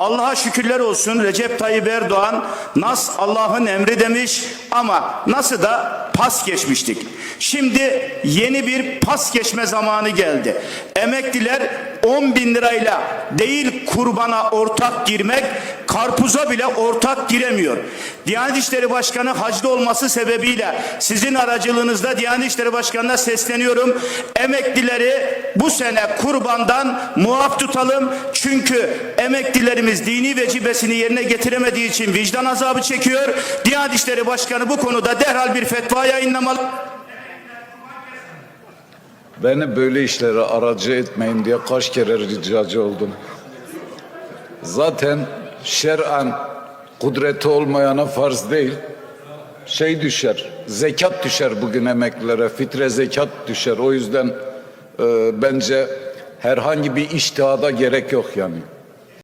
Allah'a şükürler olsun Recep Tayyip Erdoğan nas Allah'ın emri demiş ama nasıl da pas geçmiştik. Şimdi yeni bir pas geçme zamanı geldi. Emekliler 10 bin lirayla değil kurbana ortak girmek karpuza bile ortak giremiyor. Diyanet İşleri Başkanı hacda olması sebebiyle sizin aracılığınızda Diyanet İşleri Başkanı'na sesleniyorum. Emeklileri bu sene kurbandan muaf tutalım. Çünkü emeklilerimiz dini vecibesini yerine getiremediği için vicdan azabı çekiyor. Diyanet İşleri Başkanı bu konuda derhal bir fetva yayınlamalı. Beni böyle işlere aracı etmeyin diye kaç kere ricacı oldum. Zaten şer'an kudreti olmayana farz değil. Şey düşer, zekat düşer bugün emeklilere, fitre zekat düşer. O yüzden e, bence herhangi bir iştihada gerek yok yani.